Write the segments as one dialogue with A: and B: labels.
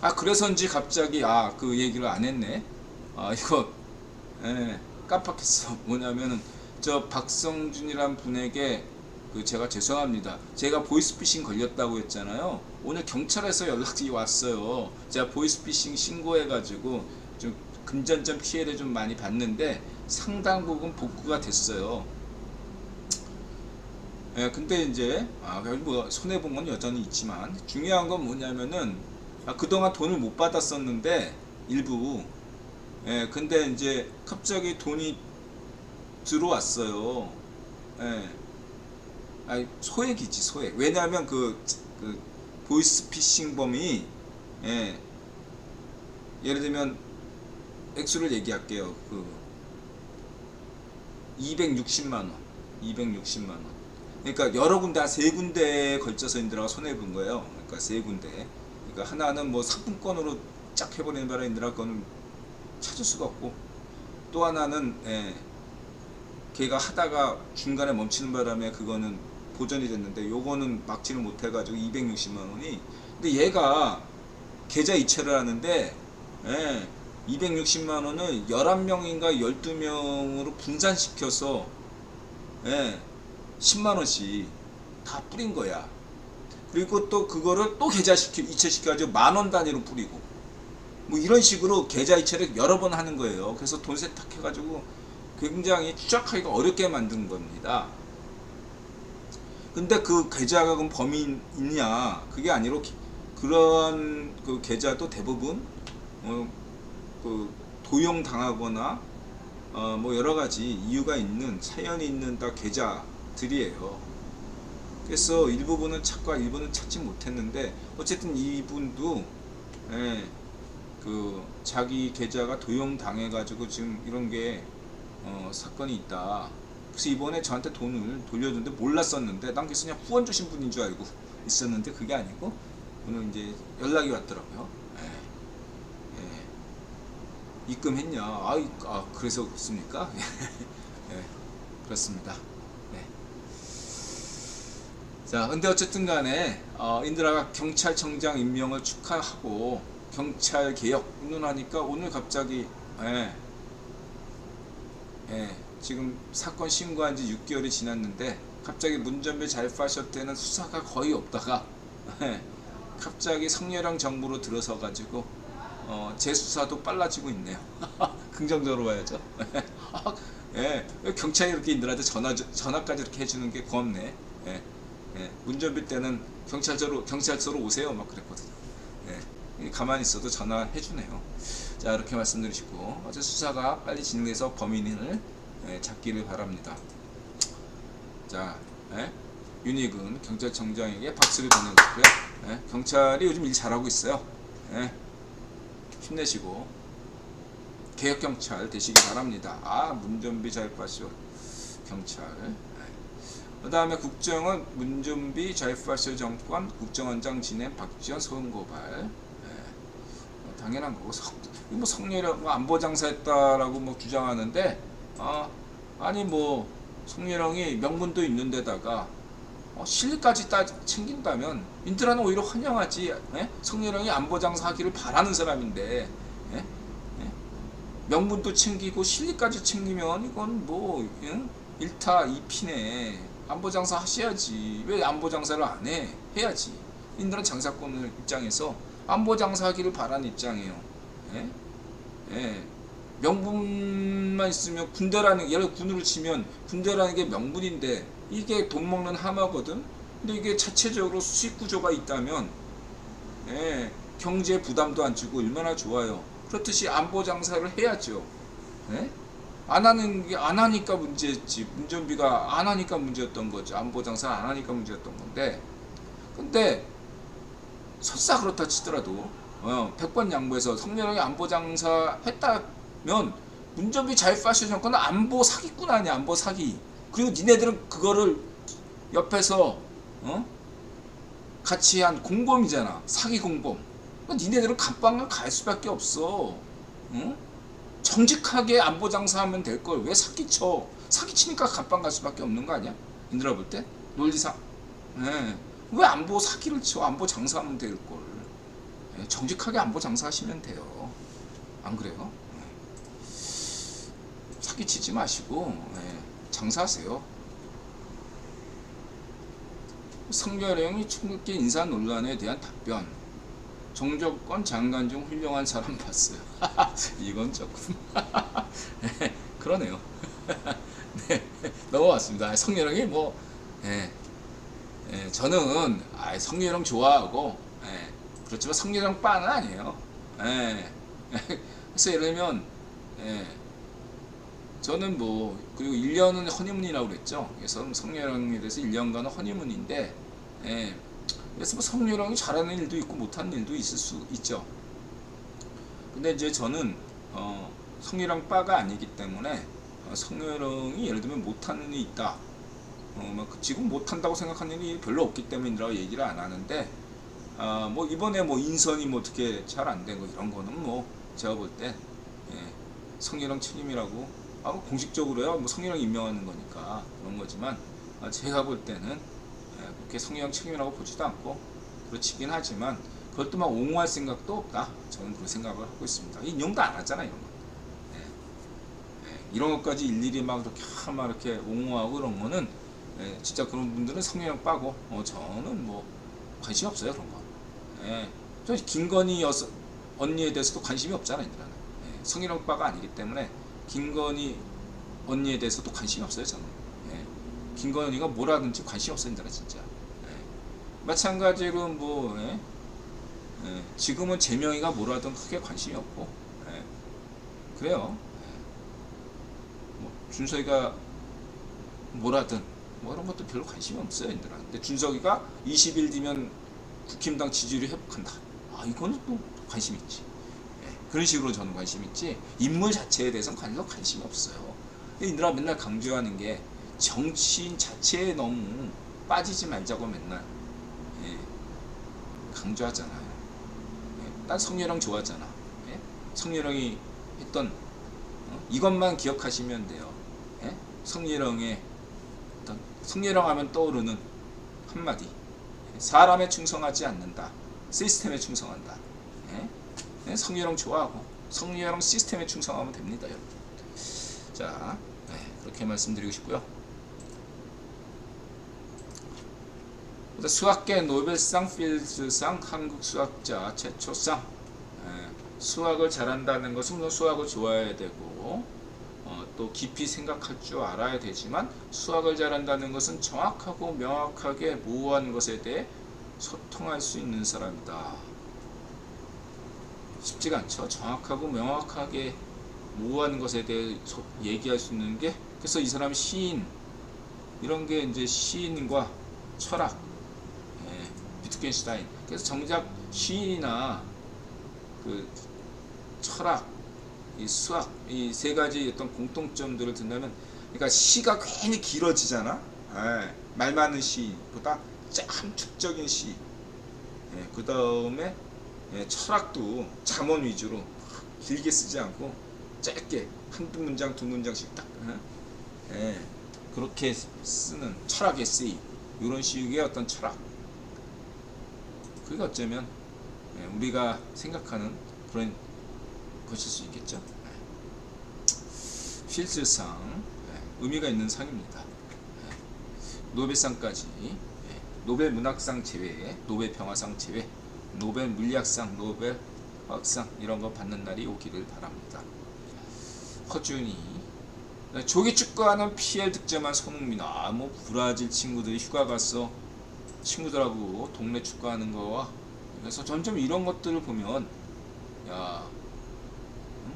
A: 아 그래서인지 갑자기 아 그 얘기를 안 했네. 아 이거 예, 깜빡했어. 뭐냐면은 저 박성준이란 분에게 그 제가 죄송합니다. 제가 보이스피싱 걸렸다고 했잖아요. 오늘 경찰에서 연락이 왔어요. 제가 보이스피싱 신고해 가지고 좀 금전적 피해를 좀 많이 봤는데 상당 부분 복구가 됐어요. 예, 근데 이제 아, 뭐 손해 본 건 여전히 있지만 중요한 건 뭐냐면은 아, 그동안 돈을 못 받았었는데 일부 예, 근데 이제 갑자기 돈이 들어왔어요. 예. 아니, 소액이지 소액. 왜냐하면 그, 그 보이스 피싱범이 예, 예를 들면 액수를 얘기할게요. 그 260만 원, 260만 원. 그러니까 여러 군데 한 세 군데에 걸쳐서 인들아가 손해 본 거예요. 그러니까 세 군데. 그러니까 하나는 뭐 상품권으로 쫙 해버리는 바람에 인들아 거는 찾을 수가 없고 또 하나는 예, 걔가 하다가 중간에 멈추는 바람에 그거는 보전이 됐는데 요거는 막지를 못해가지고 260만 원이 근데 얘가 계좌 이체를 하는데 예, 260만 원을 11명인가 12명으로 분산시켜서 예, 10만 원씩 다 뿌린 거야. 그리고 또 그거를 또 계좌 시켜 이체시켜가지고 만원 단위로 뿌리고 뭐 이런 식으로 계좌 이체를 여러 번 하는 거예요. 그래서 돈 세탁해가지고 굉장히 추적하기가 어렵게 만든 겁니다. 근데 그 계좌가 그럼 범인 있냐? 그게 아니라 기- 그런 그 계좌도 대부분 어, 그 도용 당하거나 어, 뭐 여러 가지 이유가 있는 사연이 있는 다 계좌들이에요. 그래서 일부분은 찾고 일부는 찾지 못했는데 어쨌든 이분도 예, 그 자기 계좌가 도용 당해 가지고 지금 이런 게 어, 사건이 있다. 그래서 이번에 저한테 돈을 돌려줬는데 몰랐었는데 난 그래서 그냥 후원 주신 분인 줄 알고 있었는데 그게 아니고 오늘 이제 연락이 왔더라고요. 예. 예. 입금했냐? 아, 이- 아 그래서 그렇습니까? 예, 그렇습니다. 네. 자, 근데 어쨌든 간에 어, 인드라가 경찰청장 임명을 축하하고 경찰 개혁 운운하니까 오늘 갑자기 예, 예, 지금 사건 신고한 지 6개월이 지났는데 갑자기 문전배 잘파셔 때는 수사가 거의 없다가 예, 갑자기 성렬형 정부로 들어서 가지고 어, 재수사도 빨라지고 있네요. 긍정적으로 봐야죠. 예, 경찰이 이렇게 인들한테 전화 전화까지 이렇게 해주는 게 고맙네. 예, 예, 문전비 때는 경찰서로 경찰서로 오세요 막 그랬거든요. 예, 가만히 있어도 전화해 주네요. 자 이렇게 말씀드리시고 어제 수사가 빨리 진행돼서 범인을 예, 잡기를 바랍니다. 자, 예, 윤희근 경찰청장에게 박수를 보내주고요. 예, 경찰이 요즘 일 잘하고 있어요. 예, 힘내시고 개혁 경찰 되시기 바랍니다. 아 문전비 잘 빠쇼 경찰. 그 다음에 국정원 문준비 자유파쇼 정권 국정원장 진행 박지원 소환고발 예. 어, 당연한 거고 성, 뭐 성렬형 뭐 안보장사했다라고 뭐 주장하는데 아 아니 뭐 성렬형이 명분도 있는데다가 어, 실리까지 따 챙긴다면 인트라는 오히려 환영하지 예? 성렬형이 안보장사 하기를 바라는 사람인데 예? 예? 명분도 챙기고 실리까지 챙기면 이건 뭐 응? 일타 이피네 안보 장사 하셔야지 왜 안보 장사를 안 해? 해야지 인들은 장사꾼 입장에서 안보 장사 하기를 바라는 입장이에요 예? 예. 명분만 있으면 군대라는 예를 군으로 치면 군대라는 게 명분인데 이게 돈 먹는 하마거든 근데 이게 자체적으로 수익 구조가 있다면 예, 경제 부담도 안 주고 얼마나 좋아요 그렇듯이 안보 장사를 해야죠 예? 안 하는 게 안 하니까 문제였지. 운전비가 안 하니까 문제였던 거죠 안보 장사 안 하니까 문제였던 건데. 근데 설사 그렇다 치더라도 어, 100번 양보해서 성렬형이 안보 장사 했다면 운전비 자유파쇼 정권은 안보 사기꾼 아니야 안보 사기. 그리고 니네들은 그거를 옆에서 어? 같이 한 공범이잖아. 사기 공범. 그러니까 니네들은 감방을 갈 수밖에 없어. 응? 정직하게 안보 장사하면 될 걸 왜 사기쳐? 사기치니까 갑방 갈 수밖에 없는 거 아니야? 인들아 볼 때? 논리상. 예. 왜 안보 사기를 쳐? 안보 장사하면 될 걸. 예, 정직하게 안보 장사하시면 돼요. 안 그래요? 네. 사기치지 마시고 네, 장사하세요. 성결형이 충격기 인사 논란에 대한 답변. 정조권 장관 중 훌륭한 사람 봤어요. 이건 조금 네, 그러네요. 네, 넘어왔습니다. 성렬형이 뭐, 예, 예, 저는 아, 성렬형 좋아하고, 예, 그렇지만 성렬형 빠는 아니에요. 예, 그래서 예를 들면, 예, 저는 뭐, 그리고 1년은 허니문이라고 그랬죠. 그래서 성렬형에 대해서 1년간은 허니문인데, 예, 그래서 뭐 성렬형이 잘하는 일도 있고 못하는 일도 있을 수 있죠. 근데 이제 저는, 어, 성렬형 빠가 아니기 때문에, 어, 성렬형이 예를 들면 못하는 일이 있다. 어, 뭐 그- 지금 못한다고 생각하는 일이 별로 없기 때문이라고 얘기를 안 하는데, 아, 뭐 이번에 뭐 인선이 뭐 어떻게 잘안 되고 이런 거는 뭐 제가 볼 때, 예, 성렬형 책임이라고, 아, 뭐 공식적으로야 뭐 성렬형 임명하는 거니까 그런 거지만, 아, 제가 볼 때는 예, 그렇게 성렬형 책임이라고 보지도 않고, 그렇지긴 하지만, 또막 옹호할 생각도 없다. 저는 그런 생각을 하고 있습니다. 인용도 안 하잖아, 이런 거. 예, 이런 것까지 일일이 막 이렇게 하- 막 이렇게 옹호하고 그런 거는 예, 진짜 그런 분들은 성령 빠고 어, 저는 뭐 관심 없어요 그런 거. 예, 저 김건희 여사 언니에 대해서도 관심이 없잖아요. 예, 성희롱 빠가 아니기 때문에 김건희 언니에 대해서도 관심이 없어요, 저는. 예, 김건희 언니가 뭐라든지 관심 이들은 진짜. 예, 마찬가지로 뭐 예, 예, 지금은 재명이가 뭐라든 크게 관심이 없고 예, 그래요. 뭐 준석이가 뭐라든 뭐 이런 것도 별로 관심이 없어요, 얘들아. 근데 준석이가 20일 뒤면 국힘당 지지율이 회복한다. 아, 이거는 또 관심 있지. 예, 그런 식으로 저는 관심 있지. 인물 자체에 대해서는 관련 관심이 없어요. 얘들아 맨날 강조하는 게 정치인 자체에 너무 빠지지 말자고 맨날 예, 강조하잖아요. 예, 난 성렬형 좋아하잖아. 예? 성렬형이 했던 어? 이것만 기억하시면 돼요. 예? 성렬형의 어떤 성렬형 하면 떠오르는 한마디. 예, 사람에 충성하지 않는다. 시스템에 충성한다. 예? 예, 성렬형 좋아하고 성렬형 시스템에 충성하면 됩니다, 여러분. 자, 네, 그렇게 말씀드리고 싶고요. 그다음 수학계 노벨상, 필즈상, 한국 수학자 최초상. 예, 수학을 잘한다는 것은 수학을 좋아해야 되고 어, 또 깊이 생각할 줄 알아야 되지만 수학을 잘한다는 것은 정확하고 명확하게 모호한 것에 대해 소통할 수 있는 사람이다. 쉽지가 않죠. 정확하고 명확하게 모호한 것에 대해 소- 얘기할 수 있는 게 그래서 이 사람 시인 이런 게 이제 시인과 철학 예, 비트겐슈타인. 그래서 정작 시인이나 그 철학 이 수학 이 세 가지 어떤 공통점들을 든다면 그러니까 시가 괜히 길어지잖아? 예, 말 많은 시보다 함축적인 시. 예, 그 다음에 예, 철학도 잠언 위주로 길게 쓰지 않고 짧게 한두 문장 두 문장씩 딱 어? 예, 그렇게 쓰는 철학 에세이. 이런 식의 어떤 철학 그게 어쩌면 예, 우리가 생각하는 그런 것일 수 있겠죠. 예. 필즈상 예, 의미가 있는 상입니다. 예. 노벨상까지 예, 노벨 문학상 제외, 노벨 평화상 제외, 노벨 물리학상, 노벨 화학상 이런 거 받는 날이 오기를 바랍니다. 허준이 네, 조기 축구하는 PL 득점한 손흥민 아뭐 브라질 친구들이 휴가 갔어 친구들하고 동네 축구하는 거와 그래서 점점 이런 것들을 보면 야 응?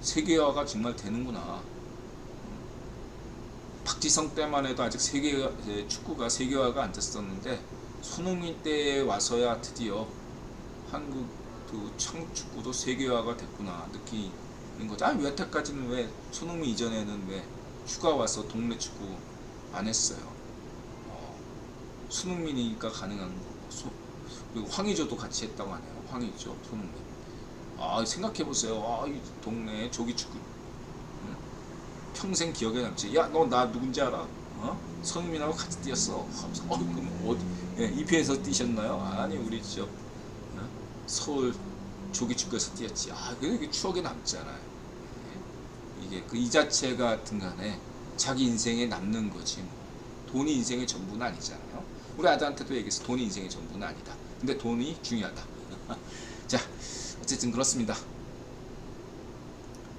A: 세계화가 정말 되는구나 응. 박지성 때만 해도 아직 세계 예, 축구가 세계화가 안 됐었는데 손흥민 때에 와서야 드디어 한국 그 청축구도 세계화가 됐구나 느끼는 거죠. 아니 여태까지는 왜 손흥민 이전에는 왜 휴가 와서 동네 축구 안 했어요. 어, 손흥민이니까 가능한 거고 소- 그리고 황의조도 같이 했다고 하네요. 황의조, 손흥민. 아 생각해 보세요. 아이 동네 조기 축구 응? 평생 기억에 남지. 야 너 나 누군지 알아? 어? 손흥민하고 같이 뛰었어. 하면서, 어 그럼 어디? 예, EP에서 뛰셨나요? 아니 우리 저 어? 서울 조기축구에서 뛰었지. 아, 그게 추억에 남잖아요. 예. 이게 그 이 자체가 등간에 자기 인생에 남는 거지. 뭐. 돈이 인생의 전부는 아니잖아요. 우리 아들한테도 얘기했어. 돈이 인생의 전부는 아니다. 근데 돈이 중요하다. 자, 어쨌든 그렇습니다.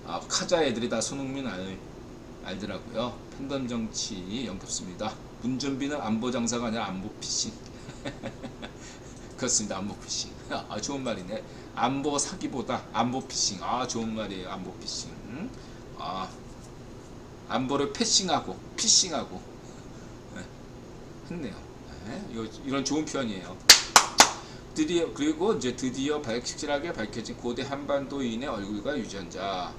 A: 아, 카자 애들이 다 손흥민 알, 알더라고요. 팬덤 정치 영겹습니다. 문준비는 안보 장사가 아니라 안보 피싱. 그렇습니다. 안보 피싱. 아, 좋은 말이네. 안보 사기보다 안보 피싱. 아, 좋은 말이에요. 안보 피싱. 음? 아, 안보를 패싱하고 피싱하고 네, 했네요. 네, 이런 좋은 표현이에요. 드디어 그리고 이제 드디어 확실하게 밝혀진 고대 한반도인의 얼굴과 유전자.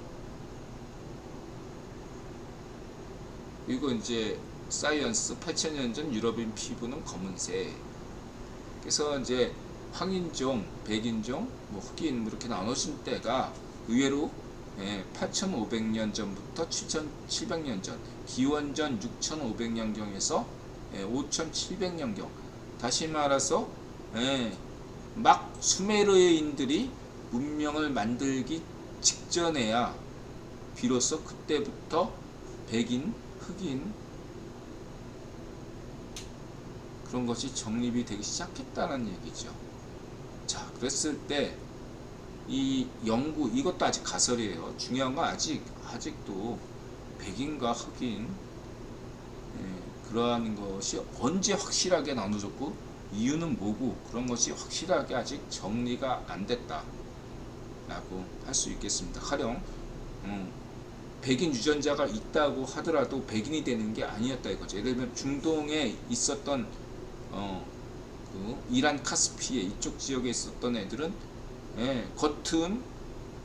A: 이거 이제 사이언스 8천년 전 유럽인 피부는 검은색. 그래서 이제 황인종, 백인종, 뭐 흑인 뭐 이렇게 나눠진 때가 의외로 예, 8,500년 전부터 7,700년 전, 기원전 6,500년경에서 예, 5,700년경. 다시 말해서 예, 막 수메르인들이 문명을 만들기 직전에야 비로소 그때부터 백인, 흑인 그런 것이 정립이 되기 시작했다는 얘기죠. 자, 그랬을 때 이 연구 이것도 아직 가설이에요. 중요한 건 아직 아직도 백인과 흑인 예, 그러한 것이 언제 확실하게 나눠졌고 이유는 뭐고 그런 것이 확실하게 아직 정리가 안 됐다 라고 할 수 있겠습니다. 가령 음, 백인 유전자가 있다고 하더라도 백인이 되는 게 아니었다 이거죠. 예를 들면 중동에 있었던 어, 그 이란 카스피에 이쪽 지역에 있었던 애들은 예, 겉은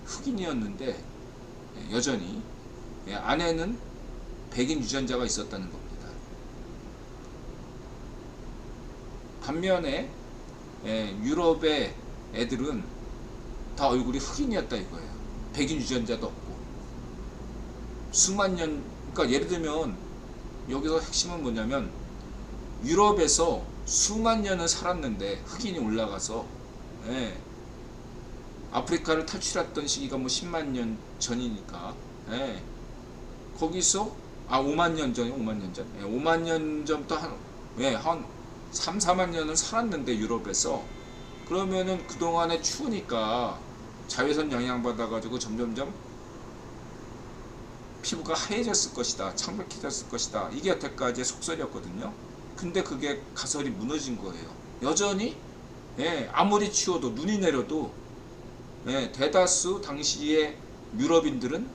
A: 흑인이었는데 예, 여전히 예, 안에는 백인 유전자가 있었다는 겁니다. 반면에 예, 유럽의 애들은 다 얼굴이 흑인이었다 이거예요. 백인 유전자도 없고 수만 년 그러니까 예를 들면 여기서 핵심은 뭐냐면 유럽에서 수만 년을 살았는데 흑인이 올라가서 예, 아프리카를 탈출했던 시기가 뭐 10만 년 전이니까 예, 거기서 아 5만 년 전이 5만 년 전, 예, 5만 년 전부터 한, 예, 한 3, 4만 년은 살았는데 유럽에서 그러면은 그 동안에 추우니까 자외선 영향 받아가지고 점점점 피부가 하얘졌을 것이다, 창백해졌을 것이다. 이게 여태까지의 속설이었거든요. 근데 그게 가설이 무너진 거예요. 여전히 예, 아무리 추워도 눈이 내려도 예, 대다수 당시의 유럽인들은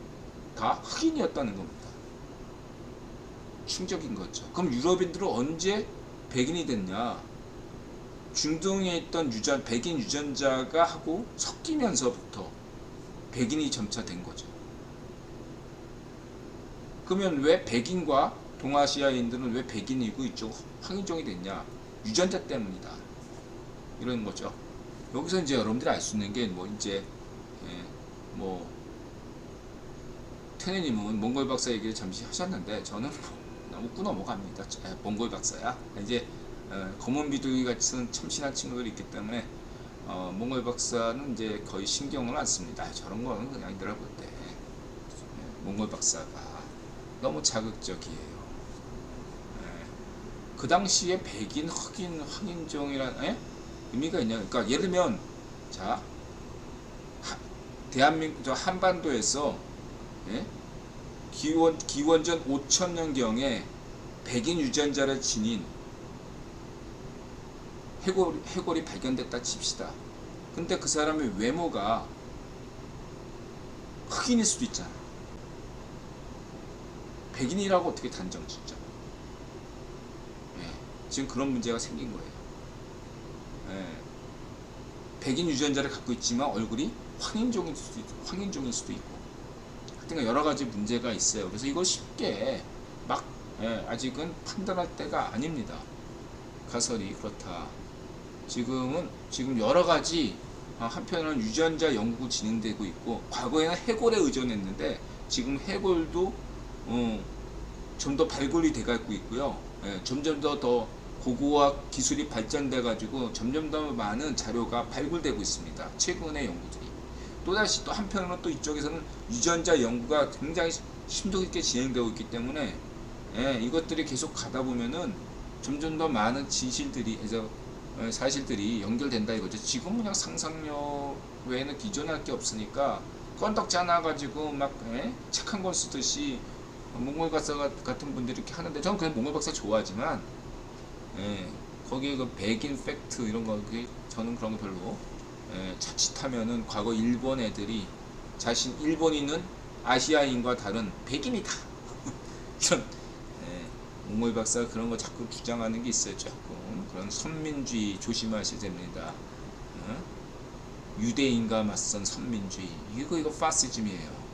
A: 다 흑인이었다는 겁니다. 충격인 거죠. 그럼 유럽인들은 언제 백인이 됐냐? 중동에 있던 유전, 백인 유전자가 하고 섞이면서부터 백인이 점차 된 거죠. 그러면 왜 백인과 동아시아인들은 왜 백인이고 이쪽 황인종이 됐냐? 유전자 때문이다. 이런 거죠. 여기서 이제 여러분들이 알 수 있는 게 뭐 이제 예, 뭐 테네님은 몽골 박사 얘기를 잠시 하셨는데 저는 뭐 끊어 넘어갑니다. 예, 몽골 박사야. 이제 어, 검은 비둘기 같은 참신한 친구들이 있기 때문에 어, 몽골 박사는 이제 거의 신경을 안 씁니다. 아, 저런 거는 그냥 내가 볼때 예, 몽골 박사가 너무 자극적이에요. 예, 그 당시에 백인, 흑인, 황인종이란 예? 의미가 있냐? 그러니까 예를 들면 자 하, 대한민국 저 한반도에서 예? 기원 기원전 5천 년경에 백인 유전자를 지닌 해골 해골이 발견됐다 칩시다. 근데 그 사람의 외모가 흑인일 수도 있잖아. 백인이라고 어떻게 단정 짓죠? 예, 지금 그런 문제가 생긴 거예요. 예, 백인 유전자를 갖고 있지만 얼굴이 황인종일 수도 있고, 황인종일 수도 있고, 하여튼 여러 가지 문제가 있어요. 그래서 이걸 쉽게 막 예, 아직은 판단할 때가 아닙니다. 가설이 그렇다. 지금은 지금 여러 가지 아, 한편으로는 유전자 연구 진행되고 있고 과거에는 해골에 의존했는데 지금 해골도 어, 좀더 발굴이 돼가고 있고요. 예, 점점 더 더 고고학 기술이 발전돼 가지고 점점 더 많은 자료가 발굴되고 있습니다. 최근의 연구들이 또다시 또 한편으로 또 이쪽에서는 유전자 연구가 굉장히 심도 있게 진행되고 있기 때문에 예, 이것들이 계속 가다 보면은 점점 더 많은 진실들이 그래서 어, 사실들이 연결된다 이거죠. 지금 그냥 상상력 외에는 기존할 게 없으니까 건덕 짜놔가지고 막 예? 책한 권 쓰듯이 몽골 박사 같- 같은 분들이 이렇게 하는데 저는 그냥 몽골 박사 좋아하지만 예, 거기에 그 백인 팩트 이런 거 저는 그런 거 별로 예, 자칫하면은 과거 일본 애들이 자신 일본인은 아시아인과 다른 백인이다. 이런 예, 몽골 박사가 그런 거 자꾸 주장하는 게 있어요 조금 그런 선민주의 조심하셔야 됩니다. 어? 유대인과 맞선 선민주의. 이거 이거 파시즘이에요.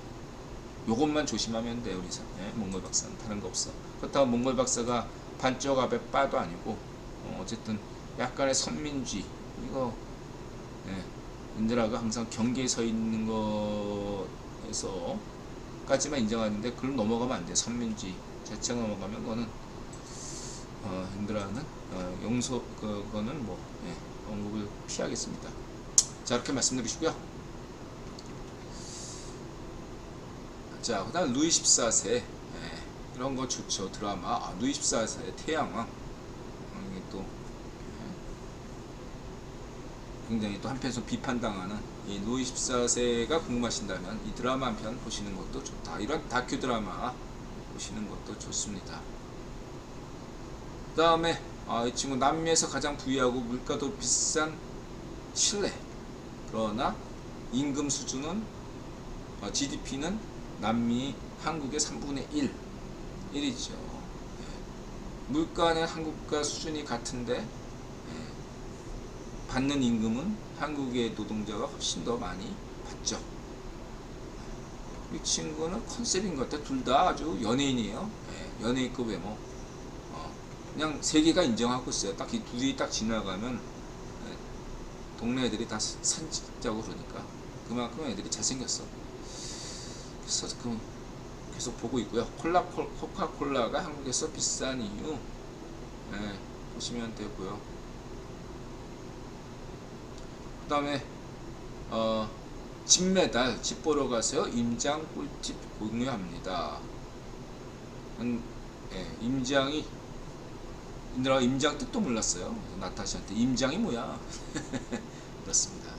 A: 요것만 조심하면 돼요 우리 사- 예, 몽골 박사는. 다른 거 없어. 그렇다고 몽골 박사가 반쪽 앞에 빠도 아니고 어, 어쨌든 약간의 선민주의. 이거 예, 인드라가 항상 경계에 서 있는 거에서까지만 인정하는데 그걸 넘어가면 안 돼. 선민주의 자체가 넘어가면 그거는 어, 인드라는 어, 용서 그거는 뭐 예, 언급을 피하겠습니다. 자 이렇게 말씀드리시고요. 자 그 다음 루이 14세 예, 이런 거 좋죠 드라마 아, 루이 14세 태양왕 어, 이게 또 굉장히 또 한편에서 비판당하는 이 루이 14세가 궁금하신다면 이 드라마 한 편 보시는 것도 좋다. 이런 다큐 드라마 보시는 것도 좋습니다. 그 다음에 아, 이 친구 남미에서 가장 부유하고 물가도 비싼 칠레. 그러나 임금 수준은 GDP는 남미 한국의 3분의 1. 1이죠. 물가는 한국과 수준이 같은데 예, 받는 임금은 한국의 노동자가 훨씬 더 많이 받죠. 이 친구는 컨셉인 것 같아. 둘 다 아주 연예인이에요. 예, 연예인급 외모. 어, 그냥 세계가 인정하고 있어요. 딱 이 둘이 딱 지나가면 예, 동네 애들이 다 찍자고 그러니까 그만큼 애들이 잘생겼어. 그래서 그 계속 보고 있고요. 콜라 콜- 코카콜라가 한국에서 비싼 이유 예, 보시면 되고요. 그 다음에 어, 집매달 집 보러 가세요 임장 꿀팁 공유합니다. 음, 예, 임장이 인드라가 임장 뜻도 몰랐어요. 나타샤한테 임장이 뭐야? 그렇습니다.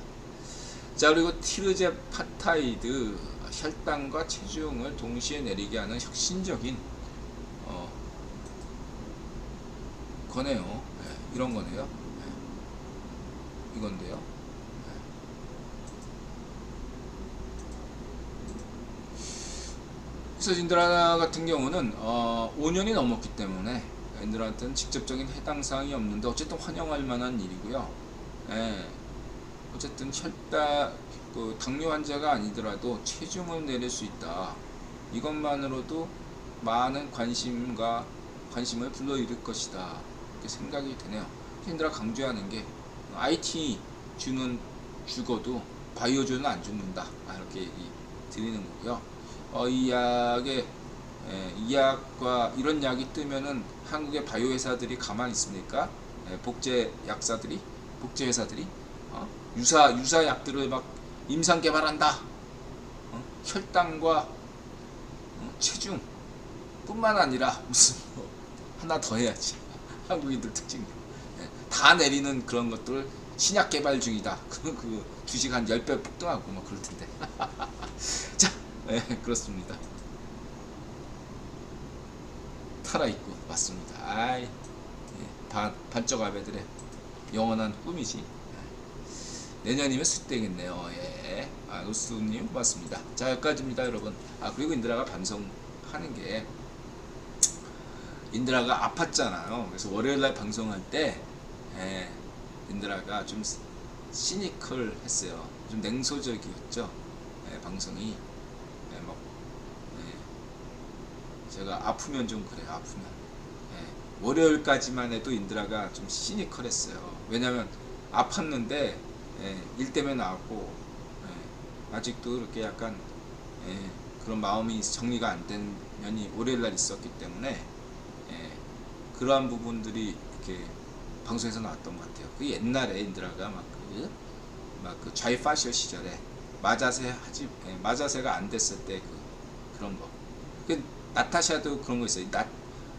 A: 자 그리고 티르제 파타이드 혈당과 체중을 동시에 내리게 하는 혁신적인 어, 거네요. 예, 이런 거네요. 예, 이건데요 그래서 인드라 같은 경우는 어, 5년이 넘었기 때문에 인드라한테는 직접적인 해당 사항이 없는데 어쨌든 환영할 만한 일이고요. 예, 어쨌든 혈당 그 당뇨 환자가 아니더라도 체중을 내릴 수 있다. 이것만으로도 많은 관심과 관심을 불러일으킬 것이다. 이렇게 생각이 되네요. 인드라 강조하는 게 IT 주는 죽어도 바이오주는 안 죽는다. 아, 이렇게 얘기 드리는 거고요. 어, 이 약에 예, 이 약과 이런 약이 뜨면은 한국의 바이오 회사들이 가만히 있습니까? 예, 복제 약사들이 복제 회사들이 어? 유사 유사 약들을 막 임상 개발한다. 어? 혈당과 어? 체중 뿐만 아니라 무슨 뭐 하나 더 해야지. 한국인들 특징. 예, 다 내리는 그런 것들 신약 개발 중이다. 그, 그 주식 한 10배 폭등하고 막 그럴 텐데. 자, 네, 그렇습니다. 살아있고, 맞습니다. 아이, 예, 반, 반쪽 아베들의 영원한 꿈이지. 내년이면 수되겠네요. 예. 아, 우수님 고맙습니다. 자, 여기까지입니다, 여러분. 아, 그리고 인드라가 방송하는 게, 인드라가 아팠잖아요. 그래서 월요일 날 방송할 때, 예, 인드라가 좀 시니컬 했어요. 좀 냉소적이었죠. 예, 방송이. 예, 막, 예, 제가 아프면 좀 그래요. 아프면. 예, 월요일까지만 해도 인드라가 좀 시니컬했어요. 왜냐면 아팠는데 예, 일 때문에 나왔고 예, 아직도 이렇게 약간 예, 그런 마음이 정리가 안 된 면이 월요일 날 있었기 때문에 예, 그러한 부분들이 이렇게 방송에서 나왔던 것 같아요. 그 옛날에 인드라가 막그 막그 좌이파시오 시절에 마자세 하지 예, 마자세가 안 됐을 때 그 그런 거. 그 나타샤도 그런 거 있어요. 나,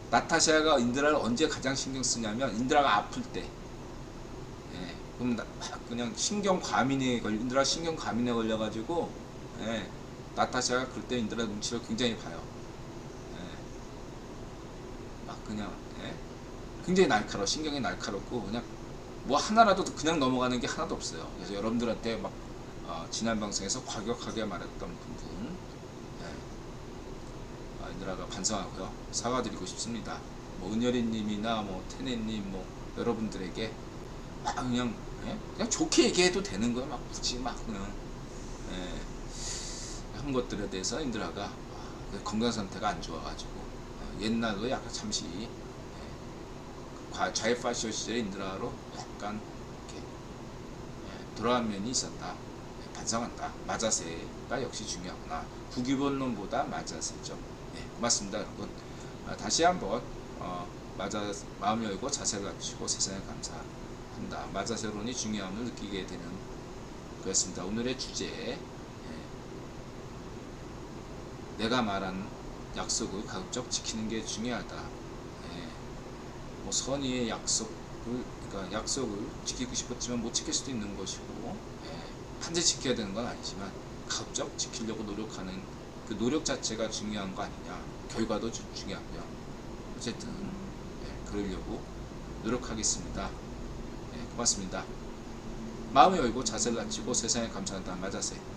A: 나타샤가 인드라를 언제 가장 신경 쓰냐면 인드라가 아플 때. 예, 그럼 나, 막 그냥 신경 과민에 걸 인드라 신경 과민에 걸려가지고 예, 나타샤가 그때 인드라 눈치를 굉장히 봐요. 예, 막 그냥 예, 굉장히 날카로워 신경이 날카롭고 그냥 뭐 하나라도 그냥 넘어가는 게 하나도 없어요. 그래서 여러분들한테 막 어, 지난 방송에서 과격하게 말했던 부 분 예, 아, 인드라가 반성하고요 사과드리고 싶습니다. 뭐 은열이님이나 뭐 테네님 뭐 여러분들에게 막 그냥 예? 그냥 좋게 얘기해도 되는 거예요. 막 굳이 막 그냥 예, 한 것들에 대해서 인드라가 아, 그 건강 상태가 안 좋아가지고 어, 옛날로 약간 잠시 예, 과- 좌이파시오 시절의 인드라로 약간 이렇게 예, 돌아간 면이 있었다. 예, 반성한다. 마자세가 역시 중요하구나. 구기본론보다 마자세죠. 예, 고맙습니다, 여러분. 아, 다시 한번 어, 마자 마음 열고 자세를 갖추고 세상에 감사한다. 마자세론이 중요함을 느끼게 되는 거였습니다. 오늘의 주제 예, 내가 말한 약속을 가급적 지키는 게 중요하다. 예, 뭐 선의의 약속을 그러니까 약속을 지키고 싶었지만 못 지킬 수도 있는 것이고 예, 반드시 지켜야 되는 건 아니지만 가급적 지키려고 노력하는 그 노력 자체가 중요한 거 아니냐. 결과도 주- 중요하고요. 어쨌든 예, 그러려고 노력하겠습니다. 예, 고맙습니다. 마음을 열고 자세를 갖추고 세상에 감사한다 맞았어요